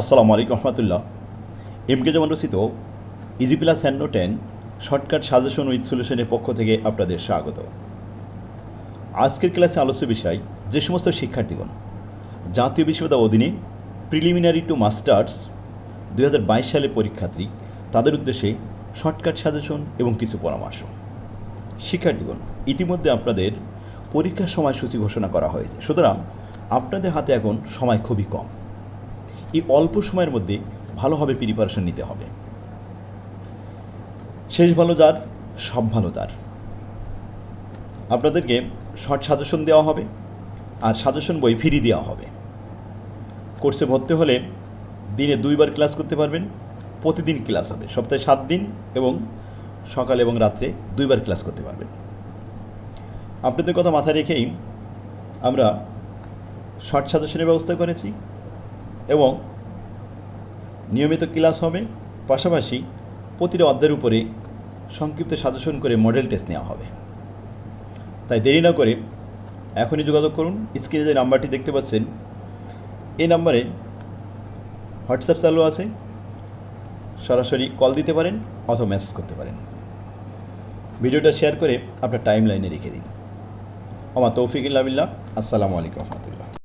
আসসালামু আলাইকুম রহমতুল্লাহ। M K যেমন রচিত ইজি প্লাস হ্যান্ডো টেন শর্টকাট সাজেশন উইথ সলিউশনের পক্ষ থেকে আপনাদের স্বাগত। আজকের ক্লাসে আলোচ্য বিষয় যে সমস্ত শিক্ষার্থীগণ জাতীয় বিশ্ববিদ্যালয় অধীনে প্রিলিমিনারি টু মাস্টার্স দু হাজার বাইশ সালে পরীক্ষার্থী, তাদের উদ্দেশ্যে শর্টকাট সাজেশন এবং কিছু পরামর্শ। শিক্ষার্থীগণ, ইতিমধ্যে আপনাদের পরীক্ষার সময়সূচি ঘোষণা করা হয়েছে। সুতরাং আপনাদের হাতে এখন সময় খুবই কম। এই অল্প সময়ের মধ্যে ভালোভাবে প্রিপারেশন নিতে হবে। শেষ ভালো যার সব ভালো তার আপনাদেরকে শর্ট সাজেশন দেওয়া হবে আর সাজেশন বই ফ্রি দেওয়া হবে। কোর্সে ভর্তি হলে দিনে দুইবার ক্লাস করতে পারবেন, প্রতিদিন ক্লাস হবে। সপ্তাহে সাত দিন এবং সকাল এবং রাত্রে দুইবার ক্লাস করতে পারবেন। আপনাদের কথা মাথায় রেখেই আমরা শর্ট সাজেশনের ব্যবস্থা করেছি এবং নিয়মিত ক্লাস হবে। পাশাপাশি প্রতিটা অধ্যায়ের উপরে সংক্ষিপ্ত সাজেশন করে মডেল টেস্ট নেওয়া হবে। তাই দেরি না করে এখনই যোগাযোগ করুন। স্ক্রিনে যে নাম্বারটি দেখতে পাচ্ছেন, এই নাম্বারে হোয়াটসঅ্যাপ চালু আছে। সরাসরি কল দিতে পারেন অথবা মেসেজ করতে পারেন। ভিডিওটা শেয়ার করে আপনার টাইম লাইনে রেখে দিন। আমার তৌফিক ইল্লাবিল্লাহ আসসালামু আলাইকুম রহমতুল্লাহ।